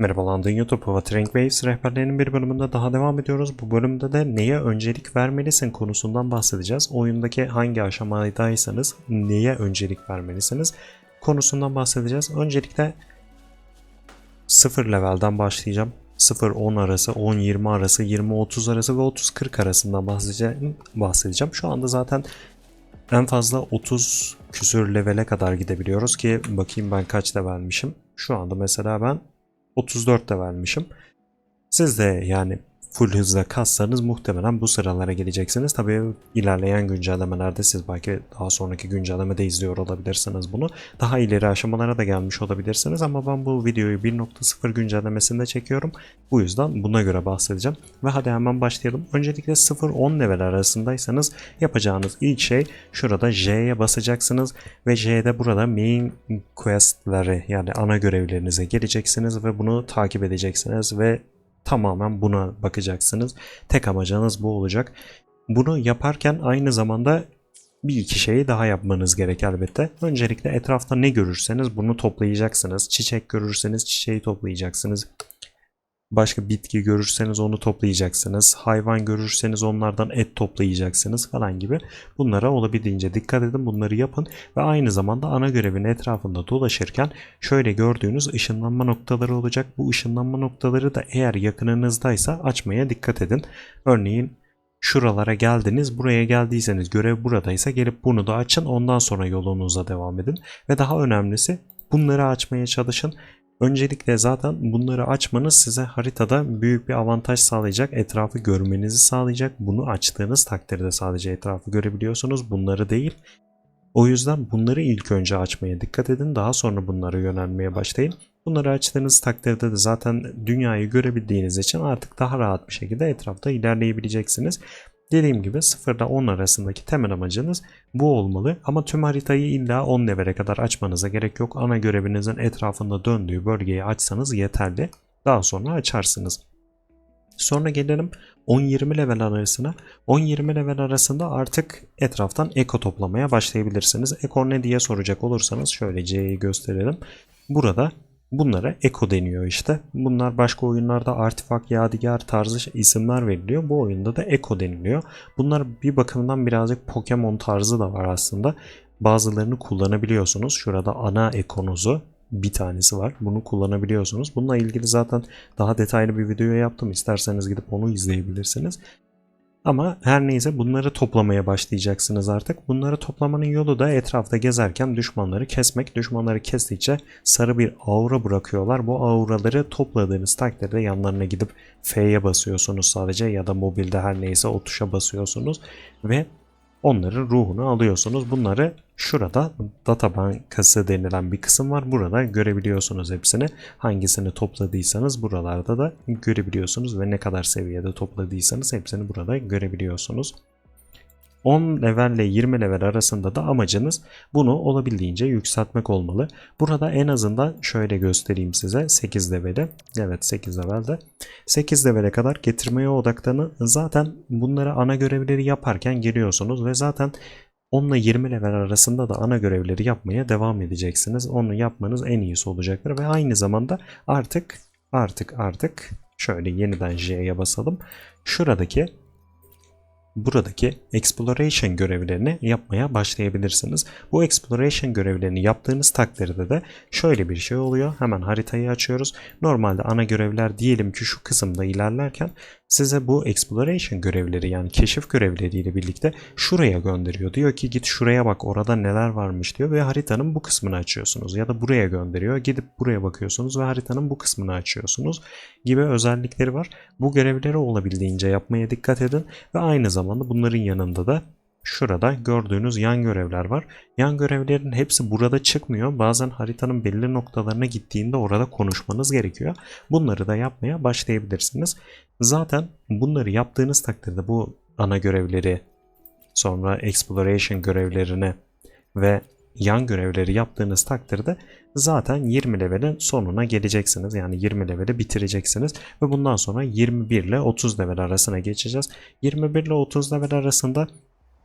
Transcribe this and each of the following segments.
Merhaba London YouTube Hava Train Waves rehberlerinin bir bölümünde daha devam ediyoruz. Bu bölümde de neye öncelik vermelisin konusundan bahsedeceğiz. Oyundaki hangi aşamadaysanız neye öncelik vermelisiniz konusundan bahsedeceğiz. Öncelikle 0 levelden başlayacağım. 0-10 arası, 10-20 arası, 20-30 arası ve 30-40 arasından bahsedeceğim. bahsedeceğim. Şu anda zaten en fazla 30 küsür levele kadar gidebiliyoruz ki bakayım ben kaç levelmişim. Şu anda mesela ben 34 de vermişim. Siz de yani full hızla kassanız muhtemelen bu sıralara geleceksiniz. Tabii ilerleyen güncellemelerde siz belki daha sonraki güncellemede izliyor olabilirsiniz bunu. Daha ileri aşamalara da gelmiş olabilirsiniz ama ben bu videoyu 1.0 güncellemesinde çekiyorum. Bu yüzden buna göre bahsedeceğim. Ve hadi hemen başlayalım. Öncelikle 0-10 level arasındaysanız yapacağınız ilk şey şurada J'ye basacaksınız ve J'de burada main quest'ları yani ana görevlerinize geleceksiniz ve bunu takip edeceksiniz ve tamamen buna bakacaksınız. Tek amacınız bu olacak. Bunu yaparken aynı zamanda bir iki şeyi daha yapmanız gerek elbette. Öncelikle etrafta ne görürseniz bunu toplayacaksınız. Çiçek görürseniz çiçeği toplayacaksınız. Başka bitki görürseniz onu toplayacaksınız. Hayvan görürseniz onlardan et toplayacaksınız falan gibi. Bunlara olabildiğince dikkat edin. Bunları yapın ve aynı zamanda ana görevin etrafında dolaşırken şöyle gördüğünüz ışınlanma noktaları olacak. Bu ışınlanma noktaları da eğer yakınınızdaysa açmaya dikkat edin. Örneğin şuralara geldiniz. Buraya geldiyseniz görev buradaysa gelip bunu da açın. Ondan sonra yolunuza devam edin. Ve daha önemlisi bunları açmaya çalışın. Öncelikle zaten bunları açmanız size haritada büyük bir avantaj sağlayacak. Etrafı görmenizi sağlayacak. Bunu açtığınız takdirde sadece etrafı görebiliyorsunuz. Bunları değil. O yüzden bunları ilk önce açmaya dikkat edin. Daha sonra bunlara yönelmeye başlayın. Bunları açtığınız takdirde de zaten dünyayı görebildiğiniz için artık daha rahat bir şekilde etrafta ilerleyebileceksiniz. Dediğim gibi 0 ile 10 arasındaki temel amacınız bu olmalı ama tüm haritayı illa 10 levele kadar açmanıza gerek yok. Ana görevinizin etrafında döndüğü bölgeyi açsanız yeterli. Daha sonra açarsınız. Sonra gelelim 10-20 level arasına. 10-20 level arasında artık etraftan eko toplamaya başlayabilirsiniz. Eko ne diye soracak olursanız şöyle C'yi gösterelim. Burada Bunlara Eko deniyor işte. Bunlar başka oyunlarda artifak, yadigar tarzı isimler veriliyor. Bu oyunda da Eko deniliyor. Bunlar bir bakımdan birazcık Pokemon tarzı da var aslında. Bazılarını kullanabiliyorsunuz. Şurada ana ekonuzu bir tanesi var. Bunu kullanabiliyorsunuz. Bununla ilgili zaten daha detaylı bir video yaptım. İsterseniz gidip onu izleyebilirsiniz. Ama her neyse bunları toplamaya başlayacaksınız artık. Bunları toplamanın yolu da etrafta gezerken düşmanları kesmek. Düşmanları kestikçe sarı bir aura bırakıyorlar. Bu auraları topladığınız takdirde yanlarına gidip F'ye basıyorsunuz sadece ya da mobilde her neyse o tuşa basıyorsunuz ve onların ruhunu alıyorsunuz. Bunları şurada data bankası denilen bir kısım var. Burada görebiliyorsunuz hepsini. Hangisini topladıysanız buralarda da görebiliyorsunuz ve ne kadar seviyede topladıysanız hepsini burada görebiliyorsunuz. 10 level ile 20 level arasında da amacınız bunu olabildiğince yükseltmek olmalı. Burada en azından şöyle göstereyim size 8 leveli. Evet 8 levelde. 8 levele kadar getirmeye odaklanın. Zaten bunları ana görevleri yaparken geliyorsunuz ve zaten 10 ile 20 level arasında da ana görevleri yapmaya devam edeceksiniz. Onu yapmanız en iyisi olacaktır ve aynı zamanda artık artık artık şöyle yeniden J'ye basalım. Şuradaki buradaki exploration görevlerini yapmaya başlayabilirsiniz. Bu exploration görevlerini yaptığınız takdirde de şöyle bir şey oluyor. Hemen haritayı açıyoruz. Normalde ana görevler diyelim ki şu kısımda ilerlerken size bu exploration görevleri yani keşif görevleriyle birlikte şuraya gönderiyor. Diyor ki git şuraya bak orada neler varmış diyor ve haritanın bu kısmını açıyorsunuz. Ya da buraya gönderiyor. Gidip buraya bakıyorsunuz ve haritanın bu kısmını açıyorsunuz gibi özellikleri var. Bu görevleri olabildiğince yapmaya dikkat edin ve aynı zamanda bunların yanında da Şurada gördüğünüz yan görevler var. Yan görevlerin hepsi burada çıkmıyor. Bazen haritanın belli noktalarına gittiğinde orada konuşmanız gerekiyor. Bunları da yapmaya başlayabilirsiniz. Zaten bunları yaptığınız takdirde bu ana görevleri sonra exploration görevlerini ve yan görevleri yaptığınız takdirde zaten 20 levelin sonuna geleceksiniz. Yani 20 leveli bitireceksiniz ve bundan sonra 21 ile 30 level arasına geçeceğiz. 21 ile 30 level arasında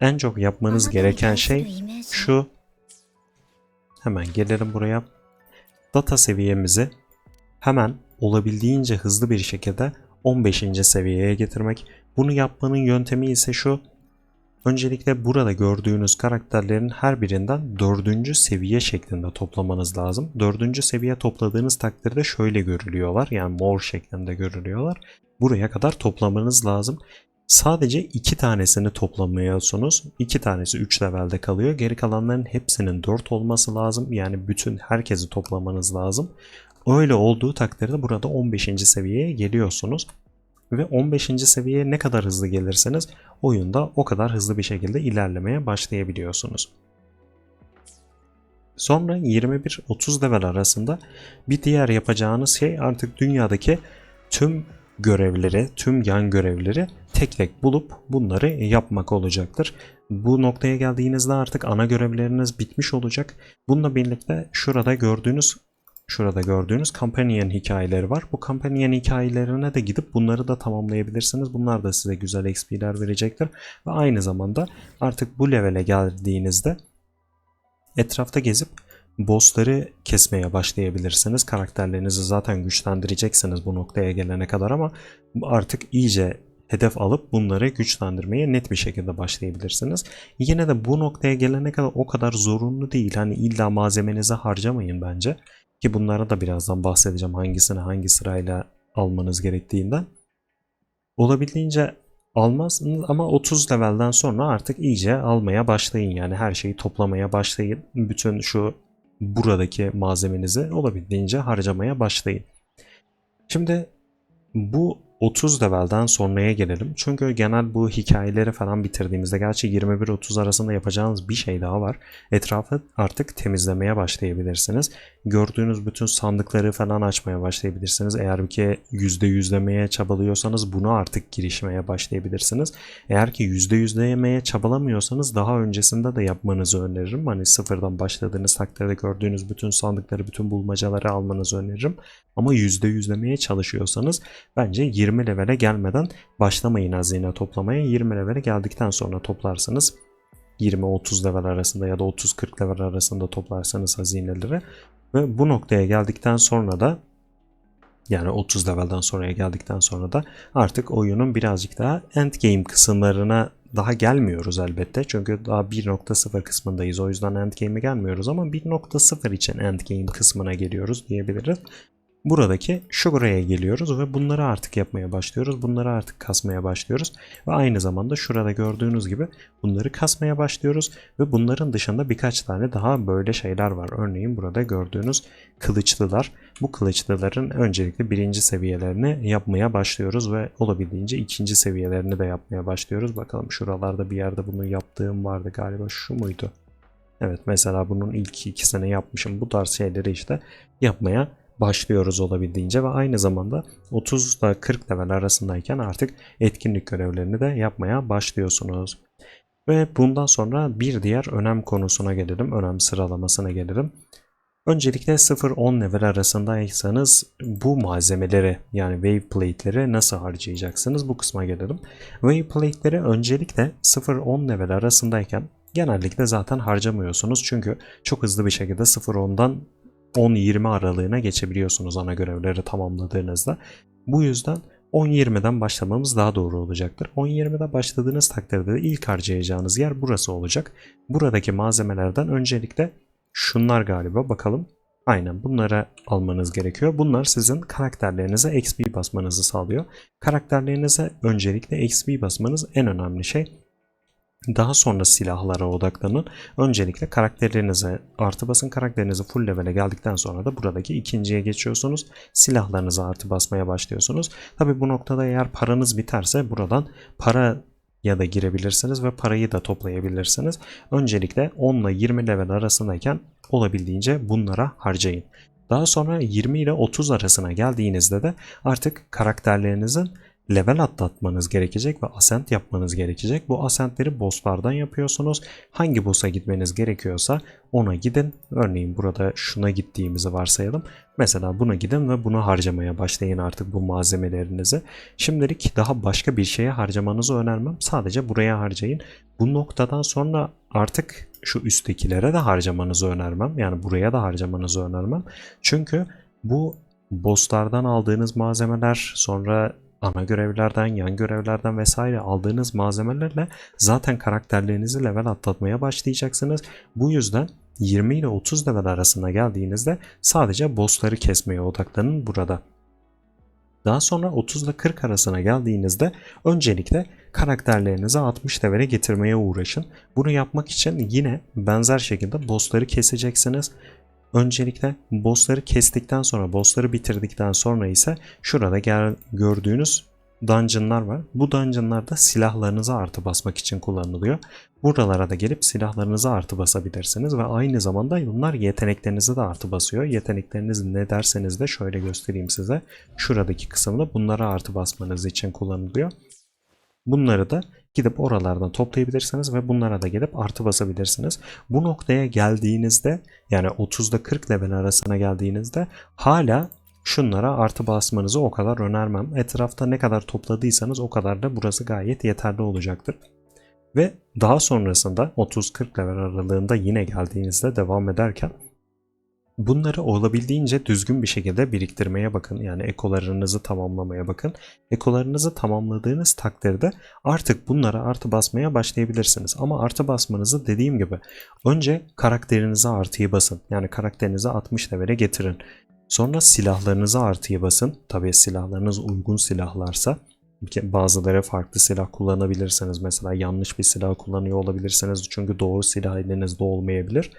en çok yapmanız gereken şey şu. Hemen gelelim buraya. Data seviyemizi hemen olabildiğince hızlı bir şekilde 15. seviyeye getirmek. Bunu yapmanın yöntemi ise şu. Öncelikle burada gördüğünüz karakterlerin her birinden 4. seviye şeklinde toplamanız lazım. 4. seviye topladığınız takdirde şöyle görülüyorlar. Yani mor şeklinde görülüyorlar. Buraya kadar toplamanız lazım. Sadece iki tanesini toplamıyorsunuz. İki tanesi 3 levelde kalıyor. Geri kalanların hepsinin 4 olması lazım. Yani bütün herkesi toplamanız lazım. Öyle olduğu takdirde burada 15. seviyeye geliyorsunuz. Ve 15. seviyeye ne kadar hızlı gelirseniz oyunda o kadar hızlı bir şekilde ilerlemeye başlayabiliyorsunuz. Sonra 21-30 level arasında bir diğer yapacağınız şey artık dünyadaki tüm görevleri, tüm yan görevleri tek tek bulup bunları yapmak olacaktır. Bu noktaya geldiğinizde artık ana görevleriniz bitmiş olacak. Bununla birlikte şurada gördüğünüz şurada gördüğünüz companion hikayeleri var. Bu companion hikayelerine de gidip bunları da tamamlayabilirsiniz. Bunlar da size güzel XP'ler verecektir. Ve aynı zamanda artık bu levele geldiğinizde etrafta gezip bossları kesmeye başlayabilirsiniz. Karakterlerinizi zaten güçlendireceksiniz bu noktaya gelene kadar ama artık iyice hedef alıp bunları güçlendirmeye net bir şekilde başlayabilirsiniz. Yine de bu noktaya gelene kadar o kadar zorunlu değil. Hani illa malzemenizi harcamayın bence. Ki bunlara da birazdan bahsedeceğim hangisini hangi sırayla almanız gerektiğinden. Olabildiğince almazsınız ama 30 levelden sonra artık iyice almaya başlayın. Yani her şeyi toplamaya başlayın. Bütün şu buradaki malzemenizi olabildiğince harcamaya başlayın. Şimdi bu 30 levelden sonraya gelelim. Çünkü genel bu hikayeleri falan bitirdiğimizde gerçi 21-30 arasında yapacağınız bir şey daha var. Etrafı artık temizlemeye başlayabilirsiniz. Gördüğünüz bütün sandıkları falan açmaya başlayabilirsiniz. Eğer ki %100'lemeye çabalıyorsanız bunu artık girişmeye başlayabilirsiniz. Eğer ki %100'lemeye çabalamıyorsanız daha öncesinde de yapmanızı öneririm. Hani sıfırdan başladığınız takdirde gördüğünüz bütün sandıkları, bütün bulmacaları almanızı öneririm. Ama %100'lemeye çalışıyorsanız bence 20 levele gelmeden başlamayın hazine toplamaya. 20 levele geldikten sonra toplarsınız. 20-30 level arasında ya da 30-40 level arasında toplarsanız hazineleri. Ve bu noktaya geldikten sonra da yani 30 levelden sonraya geldikten sonra da artık oyunun birazcık daha endgame kısımlarına daha gelmiyoruz elbette. Çünkü daha 1.0 kısmındayız. O yüzden endgame'e gelmiyoruz ama 1.0 için endgame kısmına geliyoruz diyebiliriz. Buradaki Sugar'a geliyoruz ve bunları artık yapmaya başlıyoruz. Bunları artık kasmaya başlıyoruz. Ve aynı zamanda şurada gördüğünüz gibi bunları kasmaya başlıyoruz. Ve bunların dışında birkaç tane daha böyle şeyler var. Örneğin burada gördüğünüz kılıçlılar. Bu kılıçlıların öncelikle birinci seviyelerini yapmaya başlıyoruz ve olabildiğince ikinci seviyelerini de yapmaya başlıyoruz. Bakalım şuralarda bir yerde bunu yaptığım vardı galiba şu muydu? Evet mesela bunun ilk ikisini yapmışım. Bu tarz şeyleri işte yapmaya başlıyoruz olabildiğince ve aynı zamanda 30 ile 40 level arasındayken artık etkinlik görevlerini de yapmaya başlıyorsunuz. Ve bundan sonra bir diğer önem konusuna gelelim, önem sıralamasına gelelim. Öncelikle 0-10 level arasındaysanız bu malzemeleri yani wave plate'leri nasıl harcayacaksınız bu kısma gelelim. Wave plate'leri öncelikle 0-10 level arasındayken genellikle zaten harcamıyorsunuz çünkü çok hızlı bir şekilde 0-10'dan 10-20 aralığına geçebiliyorsunuz ana görevleri tamamladığınızda. Bu yüzden 10-20'den başlamamız daha doğru olacaktır. 10-20'de başladığınız takdirde de ilk harcayacağınız yer burası olacak. Buradaki malzemelerden öncelikle şunlar galiba bakalım. Aynen bunları almanız gerekiyor. Bunlar sizin karakterlerinize XP basmanızı sağlıyor. Karakterlerinize öncelikle XP basmanız en önemli şey. Daha sonra silahlara odaklanın. Öncelikle karakterlerinize artı basın. Karakterinizi full level'e geldikten sonra da buradaki ikinciye geçiyorsunuz. Silahlarınıza artı basmaya başlıyorsunuz. Tabi bu noktada eğer paranız biterse buradan para ya da girebilirsiniz ve parayı da toplayabilirsiniz. Öncelikle 10 ile 20 level arasındayken olabildiğince bunlara harcayın. Daha sonra 20 ile 30 arasına geldiğinizde de artık karakterlerinizin level atlatmanız gerekecek ve ascent yapmanız gerekecek. Bu ascentleri bosslardan yapıyorsunuz. Hangi boss'a gitmeniz gerekiyorsa ona gidin. Örneğin burada şuna gittiğimizi varsayalım. Mesela buna gidin ve bunu harcamaya başlayın artık bu malzemelerinizi. Şimdilik daha başka bir şeye harcamanızı önermem. Sadece buraya harcayın. Bu noktadan sonra artık şu üsttekilere de harcamanızı önermem. Yani buraya da harcamanızı önermem. Çünkü bu bosslardan aldığınız malzemeler, sonra ana görevlerden, yan görevlerden vesaire aldığınız malzemelerle zaten karakterlerinizi level atlatmaya başlayacaksınız. Bu yüzden 20 ile 30 level arasına geldiğinizde sadece bossları kesmeye odaklanın burada. Daha sonra 30 ile 40 arasına geldiğinizde öncelikle karakterlerinizi 60 levele getirmeye uğraşın. Bunu yapmak için yine benzer şekilde bossları keseceksiniz. Öncelikle bossları kestikten sonra, bossları bitirdikten sonra ise şurada gel, gördüğünüz dungeonlar var. Bu dungeonlarda silahlarınızı artı basmak için kullanılıyor. Buralara da gelip silahlarınızı artı basabilirsiniz ve aynı zamanda bunlar yeteneklerinizi de artı basıyor. Yetenekleriniz ne derseniz de şöyle göstereyim size. Şuradaki kısımda bunlara artı basmanız için kullanılıyor. Bunları da gidip oralardan toplayabilirsiniz ve bunlara da gelip artı basabilirsiniz. Bu noktaya geldiğinizde yani 30'da 40 level arasına geldiğinizde hala şunlara artı basmanızı o kadar önermem. Etrafta ne kadar topladıysanız o kadar da burası gayet yeterli olacaktır. Ve daha sonrasında 30-40 level aralığında yine geldiğinizde devam ederken Bunları olabildiğince düzgün bir şekilde biriktirmeye bakın. Yani ekolarınızı tamamlamaya bakın. Ekolarınızı tamamladığınız takdirde artık bunlara artı basmaya başlayabilirsiniz. Ama artı basmanızı dediğim gibi önce karakterinize artıyı basın. Yani karakterinizi 60 levele getirin. Sonra silahlarınıza artıyı basın. Tabii silahlarınız uygun silahlarsa bazıları farklı silah kullanabilirsiniz. Mesela yanlış bir silah kullanıyor olabilirsiniz. Çünkü doğru silah elinizde olmayabilir.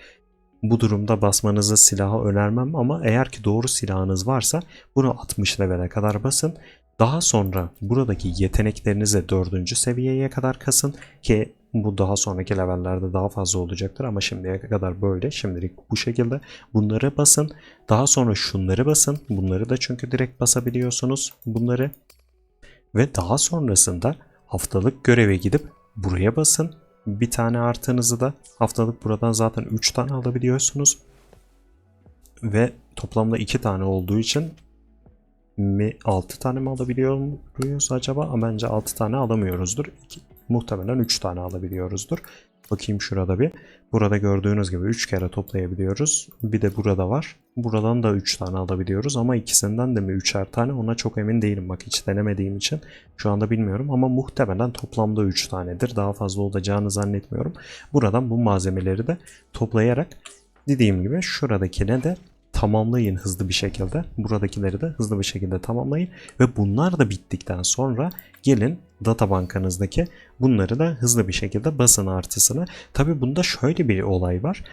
Bu durumda basmanızı silaha önermem ama eğer ki doğru silahınız varsa bunu 60 levele kadar basın. Daha sonra buradaki yeteneklerinizi 4. seviyeye kadar kasın ki bu daha sonraki levellerde daha fazla olacaktır ama şimdiye kadar böyle. Şimdilik bu şekilde bunları basın. Daha sonra şunları basın. Bunları da çünkü direkt basabiliyorsunuz bunları. Ve daha sonrasında haftalık göreve gidip buraya basın bir tane artığınızı da haftalık buradan zaten 3 tane alabiliyorsunuz. Ve toplamda 2 tane olduğu için mi 6 tane mi alabiliyor muyuz acaba? Ama bence 6 tane alamıyoruzdur. İki, muhtemelen 3 tane alabiliyoruzdur. Bakayım şurada bir. Burada gördüğünüz gibi 3 kere toplayabiliyoruz. Bir de burada var. Buradan da 3 tane alabiliyoruz ama ikisinden de mi 3'er tane ona çok emin değilim. Bak hiç denemediğim için şu anda bilmiyorum ama muhtemelen toplamda 3 tanedir. Daha fazla olacağını zannetmiyorum. Buradan bu malzemeleri de toplayarak dediğim gibi şuradakine de tamamlayın hızlı bir şekilde. Buradakileri de hızlı bir şekilde tamamlayın. Ve bunlar da bittikten sonra gelin data bankanızdaki bunları da hızlı bir şekilde basın artısını. Tabi bunda şöyle bir olay var.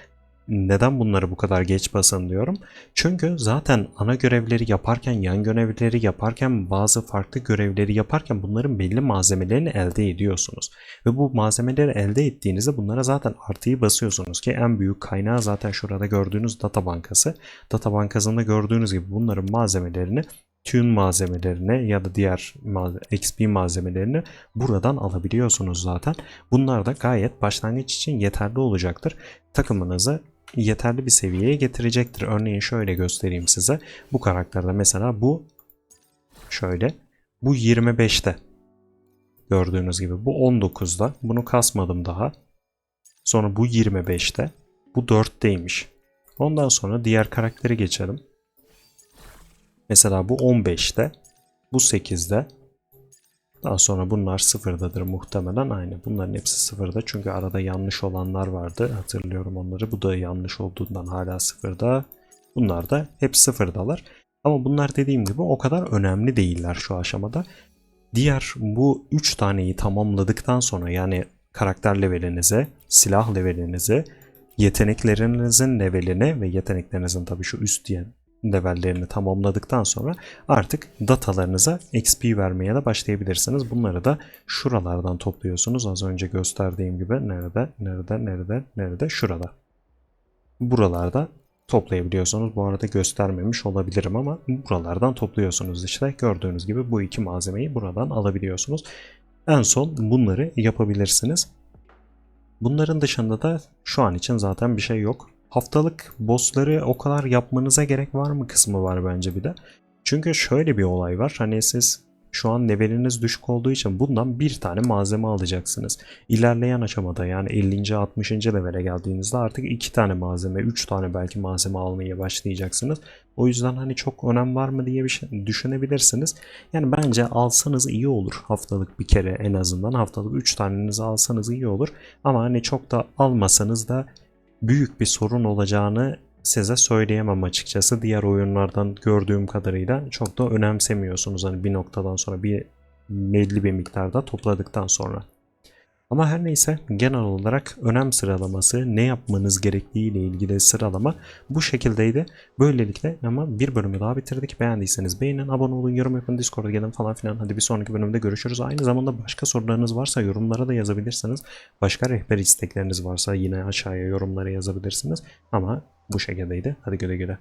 Neden bunları bu kadar geç basın diyorum? Çünkü zaten ana görevleri yaparken, yan görevleri yaparken, bazı farklı görevleri yaparken bunların belli malzemelerini elde ediyorsunuz. Ve bu malzemeleri elde ettiğinizde bunlara zaten artıyı basıyorsunuz ki en büyük kaynağı zaten şurada gördüğünüz data bankası. Data bankasında gördüğünüz gibi bunların malzemelerini tune malzemelerine ya da diğer XP malzemelerini buradan alabiliyorsunuz zaten. Bunlar da gayet başlangıç için yeterli olacaktır. Takımınızı yeterli bir seviyeye getirecektir. Örneğin şöyle göstereyim size. Bu karakterde mesela bu şöyle bu 25'te gördüğünüz gibi bu 19'da bunu kasmadım daha. Sonra bu 25'te bu 4'teymiş. Ondan sonra diğer karakteri geçelim. Mesela bu 15'te bu 8'de daha sonra bunlar sıfırdadır muhtemelen aynı. Bunların hepsi sıfırda çünkü arada yanlış olanlar vardı. Hatırlıyorum onları. Bu da yanlış olduğundan hala sıfırda. Bunlar da hep sıfırdalar. Ama bunlar dediğim gibi o kadar önemli değiller şu aşamada. Diğer bu 3 taneyi tamamladıktan sonra yani karakter levelinize, silah levelinize, yeteneklerinizin leveline ve yeteneklerinizin tabii şu üst levellerini tamamladıktan sonra artık datalarınıza XP vermeye de başlayabilirsiniz. Bunları da şuralardan topluyorsunuz. Az önce gösterdiğim gibi nerede, nerede, nerede, nerede, şurada. Buralarda toplayabiliyorsunuz. Bu arada göstermemiş olabilirim ama buralardan topluyorsunuz işte. Gördüğünüz gibi bu iki malzemeyi buradan alabiliyorsunuz. En son bunları yapabilirsiniz. Bunların dışında da şu an için zaten bir şey yok haftalık bossları o kadar yapmanıza gerek var mı kısmı var bence bir de. Çünkü şöyle bir olay var. Hani siz şu an leveliniz düşük olduğu için bundan bir tane malzeme alacaksınız. İlerleyen aşamada yani 50. 60. levele geldiğinizde artık iki tane malzeme, üç tane belki malzeme almaya başlayacaksınız. O yüzden hani çok önem var mı diye bir şey düşünebilirsiniz. Yani bence alsanız iyi olur. Haftalık bir kere en azından haftalık 3 tanenizi alsanız iyi olur. Ama hani çok da almasanız da büyük bir sorun olacağını size söyleyemem açıkçası. Diğer oyunlardan gördüğüm kadarıyla çok da önemsemiyorsunuz hani bir noktadan sonra bir belli bir miktarda topladıktan sonra. Ama her neyse genel olarak önem sıralaması ne yapmanız gerektiği ile ilgili sıralama bu şekildeydi. Böylelikle ama bir bölümü daha bitirdik. Beğendiyseniz beğenin, abone olun, yorum yapın, Discord'a gelin falan filan. Hadi bir sonraki bölümde görüşürüz. Aynı zamanda başka sorularınız varsa yorumlara da yazabilirsiniz. Başka rehber istekleriniz varsa yine aşağıya yorumlara yazabilirsiniz. Ama bu şekildeydi. Hadi güle güle.